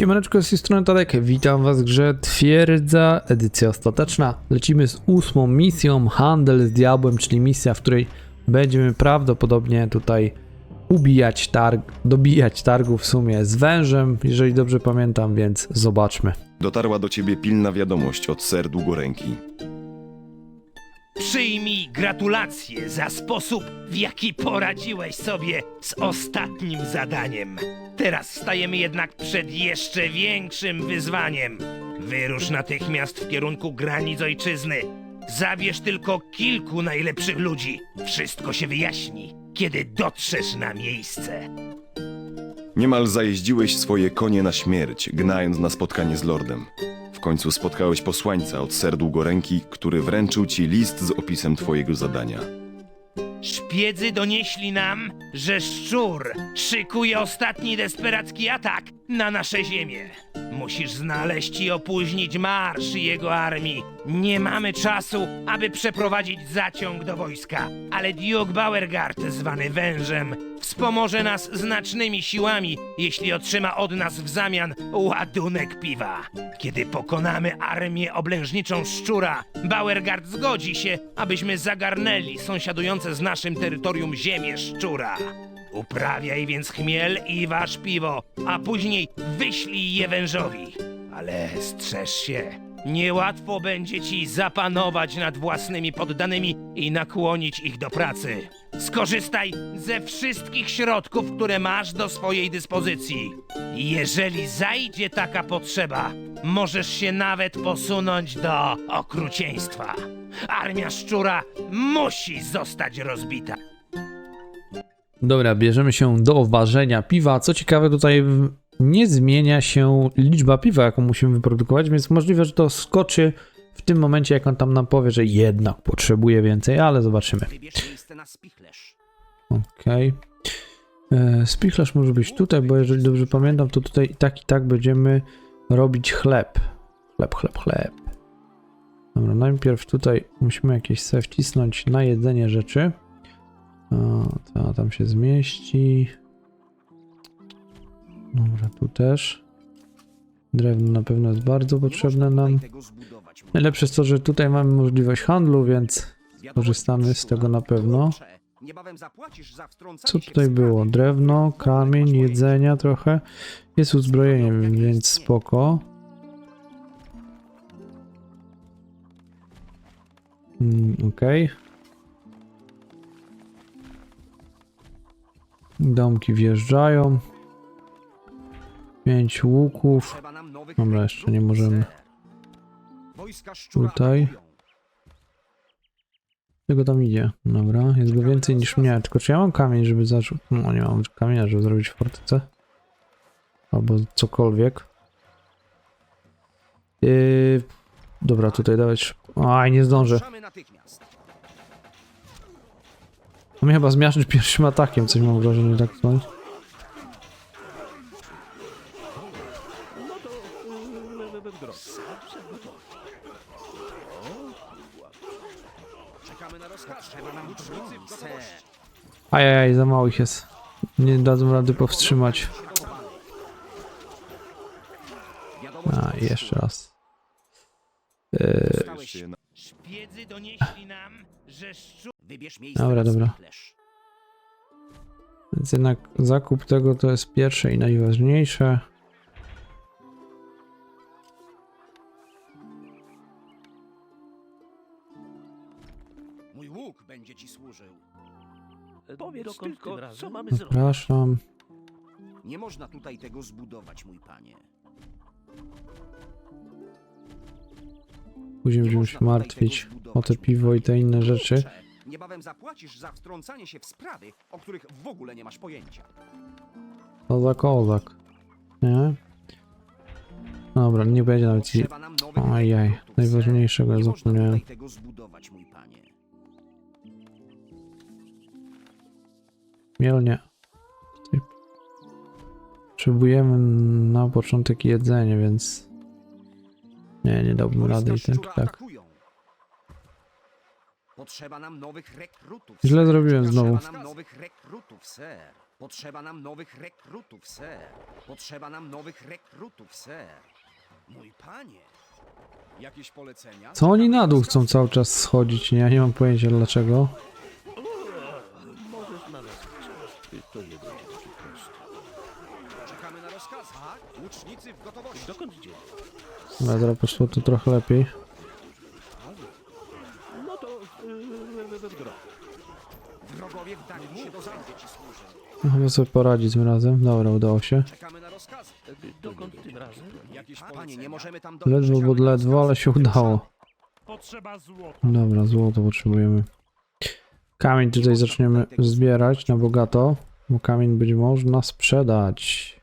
Siemaneczko, z tej strony Tadek, witam was w grze Twierdza, edycja ostateczna. Lecimy z ósmą misją, Handel z Diabłem, czyli misja, w której będziemy prawdopodobnie tutaj ubijać targ, dobijać targu w sumie z wężem, jeżeli dobrze pamiętam, więc zobaczmy. Dotarła do ciebie pilna wiadomość od ser długoręki. Przyjmij gratulacje za sposób, w jaki poradziłeś sobie z ostatnim zadaniem. Teraz stajemy jednak przed jeszcze większym wyzwaniem. Wyrusz natychmiast w kierunku granic ojczyzny. Zabierz tylko kilku najlepszych ludzi. Wszystko się wyjaśni, kiedy dotrzesz na miejsce. Niemal zajeździłeś swoje konie na śmierć, gnając na spotkanie z lordem. W końcu spotkałeś posłańca od ser długoręki, który wręczył ci list z opisem twojego zadania. Szpiedzy donieśli nam, że szczur szykuje ostatni desperacki atak na nasze ziemię. Musisz znaleźć i opóźnić marsz jego armii. Nie mamy czasu, aby przeprowadzić zaciąg do wojska, ale Duke Beauregard, zwany wężem, wspomoże nas znacznymi siłami, jeśli otrzyma od nas w zamian ładunek piwa. Kiedy pokonamy armię oblężniczą szczura, Beauregard zgodzi się, abyśmy zagarnęli sąsiadujące z naszym terytorium ziemię szczura. Uprawiaj więc chmiel i wasz piwo, a później wyślij je wężowi. Ale strzeż się, niełatwo będzie ci zapanować nad własnymi poddanymi i nakłonić ich do pracy. Skorzystaj ze wszystkich środków, które masz do swojej dyspozycji. Jeżeli zajdzie taka potrzeba, możesz się nawet posunąć do okrucieństwa. Armia szczura musi zostać rozbita. Dobra, bierzemy się do ważenia piwa. Co ciekawe, tutaj nie zmienia się liczba piwa, jaką musimy wyprodukować, więc możliwe, że to skoczy w tym momencie, jak on tam nam powie, że jednak potrzebuje więcej, ale zobaczymy. Okej. Okay. Spichlerz może być tutaj, bo jeżeli dobrze pamiętam, to tutaj i tak i tak będziemy robić chleb. Chleb, chleb, chleb. Dobra, najpierw tutaj musimy jakieś sobie wcisnąć na jedzenie rzeczy. To tam się zmieści. Dobra, tu też. Drewno na pewno jest bardzo potrzebne nam. Najlepsze jest to, że tutaj mamy możliwość handlu, więc korzystamy z tego na pewno. Co tutaj było? Drewno, kamień, jedzenia trochę. Jest uzbrojenie, więc spoko. Mm, Okej. Domki wjeżdżają. Pięć łuków. Dobra, jeszcze nie możemy. Tutaj. Tego tam idzie. Dobra, jest go więcej niż mnie. Tylko czy ja mam kamień, żeby zacząć. No nie mam kamienia, żeby zrobić fortecę. Albo cokolwiek. Yy... Dobra, tutaj dawać. Aj, nie zdążę. On mnie chyba zmiażdżyć pierwszym atakiem, coś mam wrażenie, tak ser. Ajajaj, za mało ich jest. Nie dadzą rady powstrzymać. A, jeszcze raz. Yy... Szpiedzy donieśli nam, że. Wybierz miejsce Dobra, na dobra. spichlerz. Więc jednak zakup tego to jest pierwsze i najważniejsze. Mój łuk będzie ci służył. Powiedz Dokąd tylko, tym co mamy zrobić? Zapraszam. Nie można tutaj tego zbudować, mój panie. Później Nie będziemy się martwić o te piwo i te inne rzeczy. Kurczę, Niebawem zapłacisz za wtrącanie się w sprawy, o których w ogóle nie masz pojęcia. Kozak, kozak. Nie? Dobra, nie będzie nawet nam nowych Ojej, rekrutów, najważniejszego. Nie można zapomniałem. tutaj tego zbudować, mój panie. Mielnie. Potrzebujemy na początek jedzenie, więc... Nie, nie dałbym rady i tak, i szczura tak. Potrzeba nam nowych rekrutów. Źle ser. zrobiłem Potrzeba znowu. nam nowych rekrutów, ser. Potrzeba nam nowych rekrutów, ser. Potrzeba nam nowych rekrutów, ser. Mój panie. Jakieś polecenia? Co oni na dół chcą cały czas schodzić? Nie, ja nie mam pojęcia dlaczego. Możesz nawet chcieć. To nie będzie takie proste. Czekamy na rozkaz. Tak? Łucznicy w gotowości. Dokąd idziemy? Dobra, poszło to trochę lepiej. W. Wrogowie wdarli się do zamku. ci służę. No, Chyba sobie poradzi tym razem. Dobra, udało się. Czekamy na rozkazy. Dokąd tym razem? Jakieś Panie, nie możemy tam dojść. Ledwo, bo ledwo, ale się udało. Potrzeba złota. Dobra, złoto potrzebujemy. Kamień tutaj zaczniemy zbierać na bogato, bo kamień będzie można sprzedać.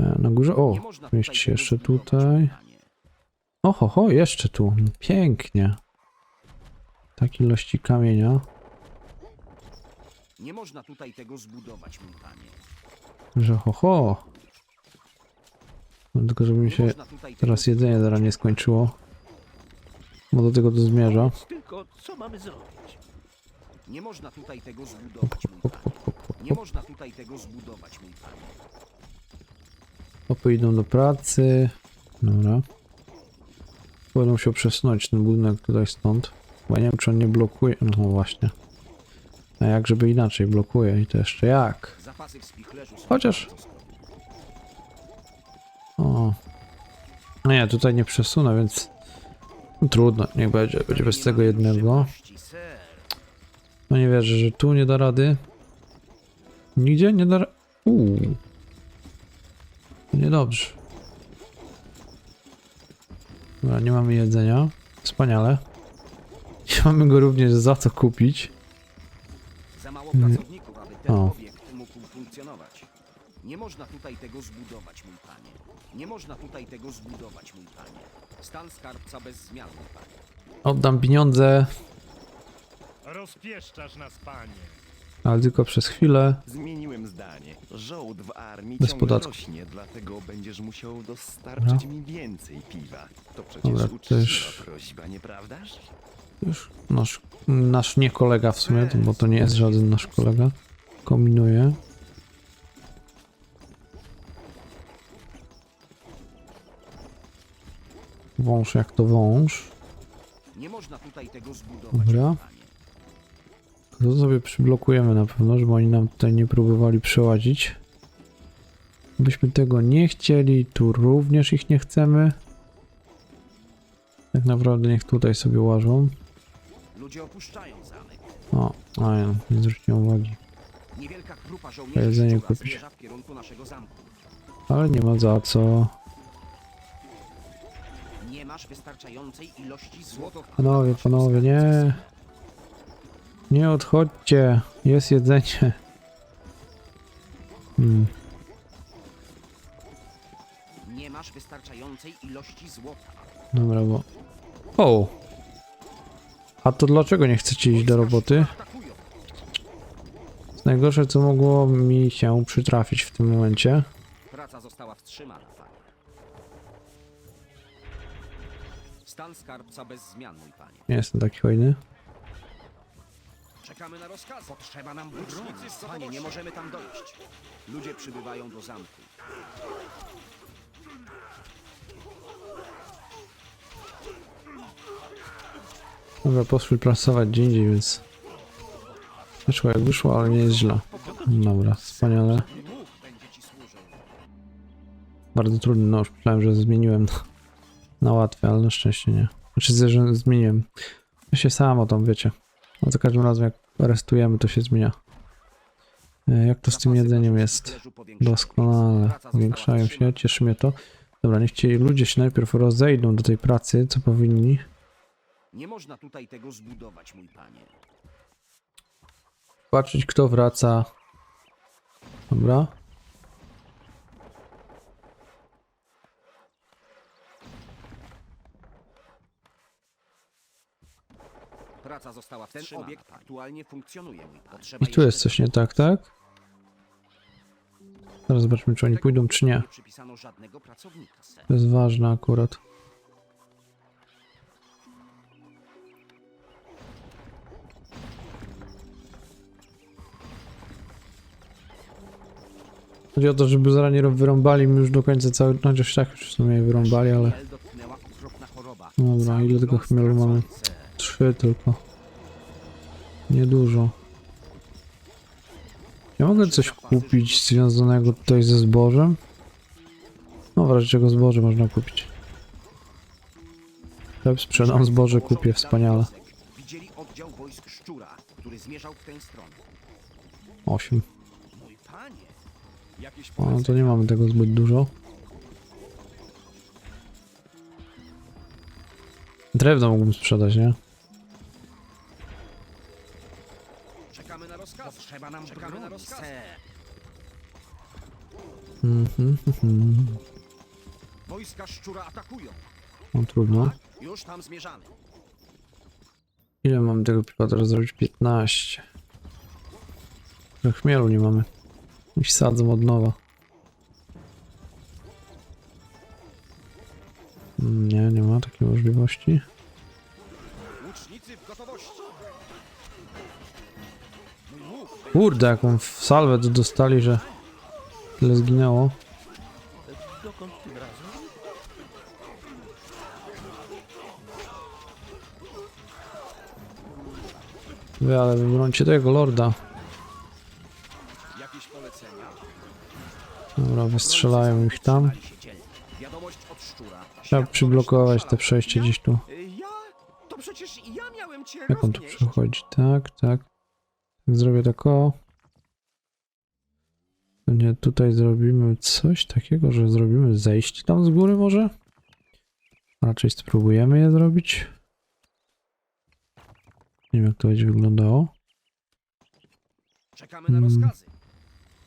E, Na górze, o, mieści się jeszcze tutaj. Oho, ho, jeszcze tu. Pięknie. Tak ilości kamienia, Nie można tutaj tego zbudować, mój panie. że ho, ho. No, Tylko żeby mi Nie się można tutaj teraz jedzenie zaraz nie skończyło. Bo do tego to zmierza. Tylko, co mamy zrobić? Nie można tutaj tego zbudować, mój panie. Nie można tutaj tego zbudować, mój panie. Idą do pracy. Dobra. Będę musiał przesunąć ten budynek tutaj stąd. Bo ja nie wiem, czy on nie blokuje. No właśnie. A jak żeby inaczej blokuje i to jeszcze jak? Chociaż-. O. No nie, tutaj nie przesunę, więc no, trudno, niech będzie, będzie bez tego jednego. No nie wierzę, że tu nie da rady. Nigdzie nie da. Uuu. Niedobrze. Dobra, nie mamy jedzenia. Wspaniale. Mamy go również za co kupić. Za mało pracowników, aby ten O. obiekt mógł funkcjonować. Nie można tutaj tego zbudować, mój panie. Nie można tutaj tego zbudować, mój panie. Stan skarbca bez zmian, mój panie. Oddam pieniądze, Rozpieszczasz nas, panie. ale tylko przez chwilę. Zmieniłem zdanie. Żołd w armii Bez ciągle podatku. rośnie, dlatego będziesz musiał dostarczyć Dobra. mi więcej piwa. To przecież Dobra, to uczciwa już- prośba, nieprawdaż? Już nasz, nasz nie kolega w sumie, bo to nie jest żaden nasz kolega. Kombinuje. Wąż jak to wąż. Nie można tutaj tego zbudować, Dobra. To sobie przyblokujemy na pewno, żeby oni nam tutaj nie próbowali przełazić. Byśmy tego nie chcieli, tu również ich nie chcemy. Tak naprawdę niech tutaj sobie łażą. Ludzie opuszczają zamek. O, a ja nie zwróciłem uwagi. Niewielka grupa żołnierzy Jedzenie kupić. zmierza w kierunku naszego zamku. Ale nie ma za co. Nie masz wystarczającej ilości złota. Panowie, panowie, nie. Nie odchodźcie. Jest jedzenie. Hmm. Nie masz wystarczającej ilości złota. Dobra, bo... O! A to dlaczego nie chcecie iść do roboty? Najgorsze, co mogło mi się przytrafić w tym momencie. Praca została wstrzymana. Stan skarbca bez zmian, mój panie. Nie jestem taki hojny. Czekamy na rozkaz. Potrzeba nam łucznicy. Panie, nie możemy tam dojść. Ludzie przybywają do zamku. Dobra, poszły pracować gdzie indziej, więc... Wyszło jak wyszło, ale nie jest źle. Dobra, wspaniale. Bardzo trudny nóż. Myślałem, że zmieniłem na, łatwe, ale na szczęście nie. Znaczy, że zmieniłem. To się samo tam, wiecie. A za każdym razem jak aresztujemy, to się zmienia. E, Jak to z tym jedzeniem jest? Doskonale. Powiększają się, cieszy mnie to. Dobra, niech ci ludzie się najpierw rozejdą do tej pracy, co powinni. Nie można tutaj tego zbudować, mój panie. Patrzeć, kto wraca. Dobra. Praca została wstrzymana. Ten obiekt aktualnie funkcjonuje, mój panie. Potrzeba I tu jest jeszcze- coś nie tak, tak? Teraz zobaczmy, czy oni pójdą, czy nie. Nie przypisano żadnego pracownika, ser. To jest ważne akurat. Chodzi o to, żeby zaraz nie wyrąbali mi już do końca cały... Chociaż tak już w sumie wyrąbali, ale... Dobra, ile tego chmielu mamy? Trzy tylko. Niedużo. Ja mogę coś kupić związanego tutaj ze zbożem? No w razie czego zboże można kupić. Chleb sprzedam, zboże kupię, wspaniale. Widzieli oddział wojsk szczura, który zmierzał w tę stronę. Osiem. Mój panie! O, no to nie mamy tego zbyt dużo. Drewno mógłbym sprzedać, nie? Czekamy na rozkaz. Potrzeba nam Czekamy na rozkaz. Mhm. Wojska szczura atakują. No trudno. Już tam zmierzamy. Ile mamy tego teraz zrobić? 15. Że Chmielu nie mamy. I sadzą od nowa. Nie, nie ma takiej możliwości. Kurde, jaką w salwę tu dostali, że tyle zginęło. Wy, ale wybrońcie tego lorda. Dobra, wystrzelają ich tam. Trzeba przyblokować te przejście gdzieś tu. Jak on tu przechodzi? Tak, tak. Tak zrobię tak o. Nie, tutaj zrobimy coś takiego, że zrobimy zejście tam z góry może? Raczej spróbujemy je zrobić. Nie wiem jak to będzie wyglądało. Czekamy na rozkazy.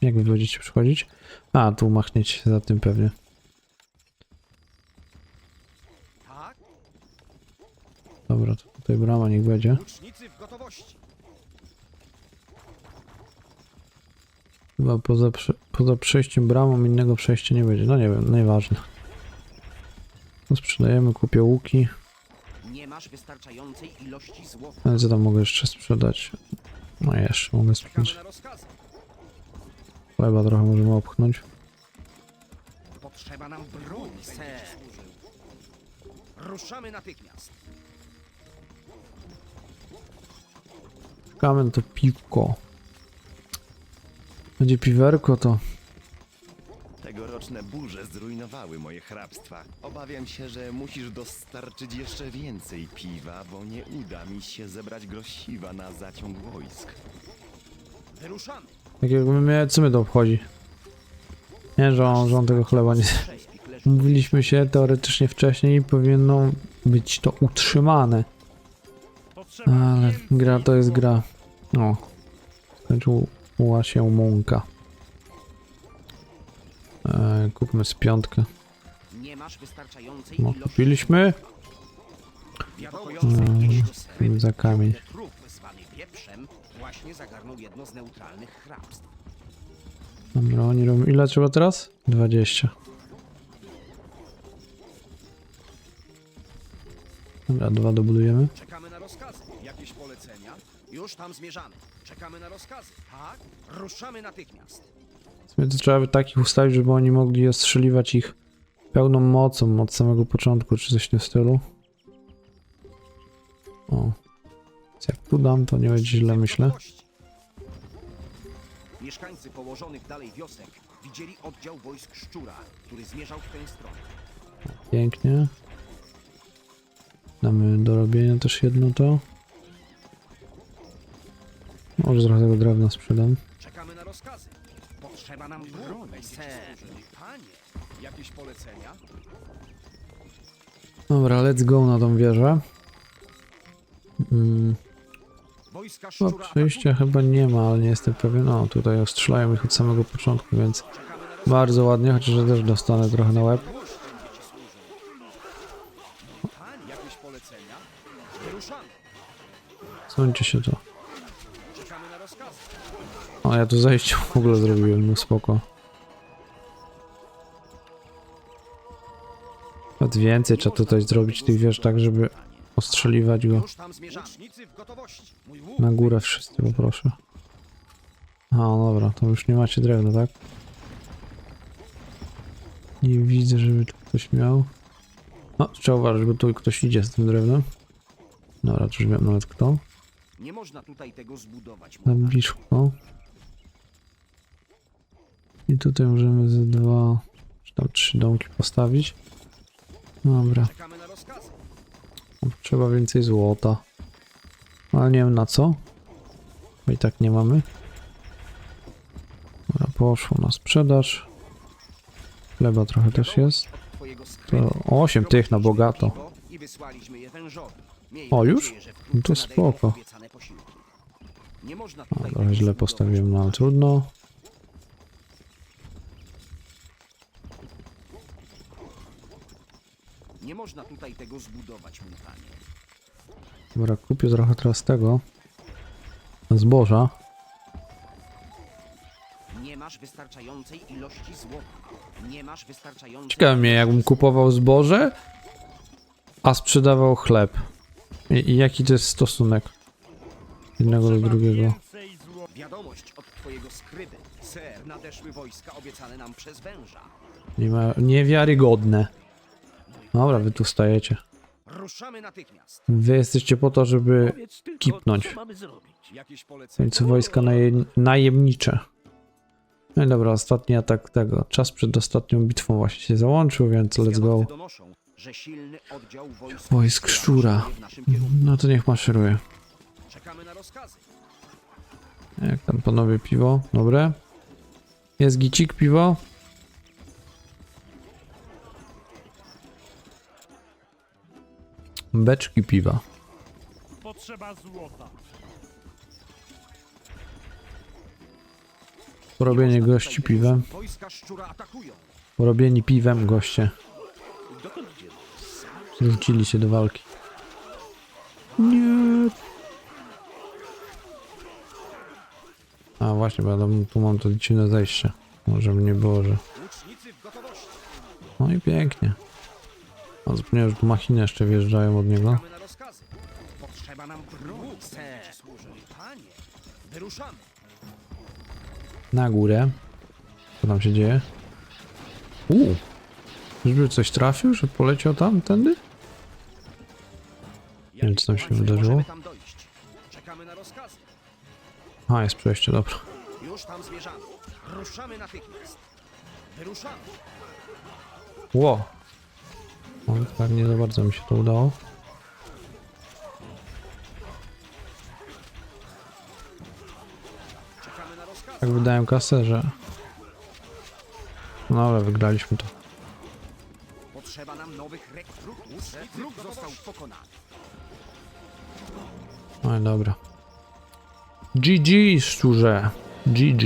Jak wy będziecie przychodzić? A, tu machniecie za tym pewnie. Dobra, to tutaj brama niech będzie. Chyba poza, prze poza przejściem bramą innego przejścia nie będzie. No nie wiem, nieważne. No sprzedajemy, kupię łuki. Nie masz wystarczającej ilości złota. Ale co tam mogę jeszcze sprzedać? No jeszcze mogę sprzedać. Chleba trochę możemy opchnąć. Potrzeba nam broni, ser. Ruszamy natychmiast. Czekamy na to piwko. Będzie piwerko to. Tegoroczne burze zrujnowały moje hrabstwa. Obawiam się, że musisz dostarczyć jeszcze więcej piwa, bo nie uda mi się zebrać grosiwa na zaciąg wojsk. Wyruszamy. Jakby mnie, co mnie to obchodzi? Nie, że on, że on tego chleba nie... Mówiliśmy się teoretycznie wcześniej i powinno być to utrzymane. Ale gra to jest gra. O. Skończyła się mąka. E, kupmy z piątkę. No, kupiliśmy. Tym za kamień. Właśnie zagarnął jedno z neutralnych hrabstw. Dobra, oni robią... Ile trzeba teraz? 20. Dobra, dwa dobudujemy. Czekamy na rozkazy. Jakieś polecenia? Już tam zmierzamy. Czekamy na rozkazy. Tak? Ruszamy natychmiast. W sumie to trzeba by takich ustawić, żeby oni mogli ostrzeliwać ich pełną mocą od samego początku, czy coś w tym stylu. O. Więc Jak tu dam, to nie będzie źle, myślę. Mieszkańcy położonych dalej wiosek widzieli oddział wojsk szczura, który zmierzał w tę stronę. Pięknie. Damy do robienia też jedno to. Może trochę tego drewna sprzedam. Czekamy na rozkazy. Potrzeba nam broni, ser. Panie, jakieś polecenia? Dobra, let's go na tą wieżę. Mm, Szczura przejścia chyba nie ma, ale nie jestem pewien. No, tutaj ostrzelają ich od samego początku, więc bardzo ładnie, chociaż ja też dostanę trochę na łeb. Sądźcie się to. O, ja tu zejście w ogóle zrobiłem, no spoko. Nawet więcej trzeba tutaj zrobić tych wież tak, żeby ostrzeliwać go na górę wszyscy, poproszę. A, no dobra, to już nie macie drewna, tak? Nie widzę, żeby tu ktoś miał. No, trzeba uważać, bo tu ktoś idzie z tym drewnem. Dobra, to już wiem nawet kto. Nie można tutaj tego zbudować, Na bliżko. I tutaj możemy ze dwa, czy tam trzy domki postawić. Dobra. Trzeba więcej złota. Ale nie wiem na co. Bo i tak nie mamy. Dobra, poszło na sprzedaż. Chleba trochę też jest. To 8 tych na bogato. O, już? No to spoko. trochę źle postawiłem, no ale trudno. Nie można tutaj tego zbudować, mój panie. Dobra, kupię trochę teraz tego. Zboża. Nie masz wystarczającej ilości złota. Nie masz wystarczającej Ciekawe mnie, jakbym kupował zboże, a sprzedawał chleb. I, i jaki to jest stosunek jednego do drugiego? Wiadomość od twojego skryby. Ser, nadeszły wojska obiecane nam przez węża. Nie ma, niewiarygodne. Dobra, wy tu stajecie. Ruszamy natychmiast. Wy jesteście po to, żeby Powiedz tylko, kipnąć. co mamy zrobić. Jakieś polecenie? końcu wojska naje, najemnicze. No i dobra, ostatni atak tego. Czas przed ostatnią bitwą właśnie się załączył, więc let's go. Zwiadowcy donoszą, że silny oddział wojsk, Wojsk szczura. szykuje w naszym kierunku. No to niech maszeruje. Czekamy na rozkazy. Jak tam panowie piwo? Dobre. Jest gicik piwo? Beczki piwa. Potrzeba złota. Porobienie Nie można gości piwem. Porobieni piwem goście. Rzucili się do walki. Nie. A właśnie, bo tu mam to dziwne zejście. Może mnie było, że... No i pięknie. A zapomniałem, że tu machiny jeszcze wjeżdżają od niego. Czekamy na rozkazy. Potrzeba nam broni, ser. Panie, wyruszamy. Na górę. Co tam się dzieje? Uuu. Czyżby coś trafił, że poleciał tam, tędy? Nie wiem, co tam się wydarzyło. możemy tam dojść. Czekamy na rozkazy. A, jest przejście, dobra. Już tam zmierzamy. Ruszamy natychmiast. Wyruszamy. Ło. O, tak nie za bardzo mi się to udało. Czekamy na rozkazy. Tak wydałem kasę, że... No ale wygraliśmy to. Potrzeba nam nowych rekrutów. Wróg został pokonany. No i dobra. GG, szczurze. GG.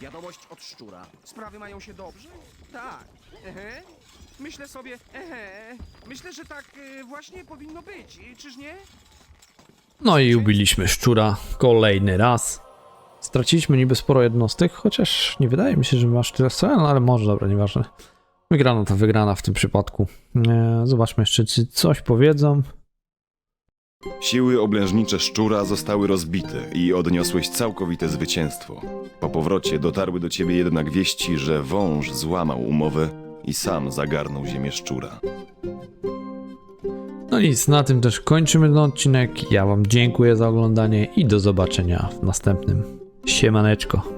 Wiadomość od szczura. Sprawy mają się dobrze? Tak. Ehe. Myślę sobie, ehe. Myślę, że tak y, właśnie powinno być, czyż nie? No i ubiliśmy szczura kolejny raz. Straciliśmy niby sporo jednostek, chociaż nie wydaje mi się, że masz tyle strony, no ale może, dobra, nieważne. Wygrana to wygrana w tym przypadku. E, zobaczmy jeszcze, czy coś powiedzą. Siły oblężnicze szczura zostały rozbite i odniosłeś całkowite zwycięstwo. Po powrocie dotarły do ciebie jednak wieści, że wąż złamał umowę i sam zagarnął ziemię szczura. No nic, na tym też kończymy ten odcinek. Ja wam dziękuję za oglądanie i do zobaczenia w następnym. Siemaneczko.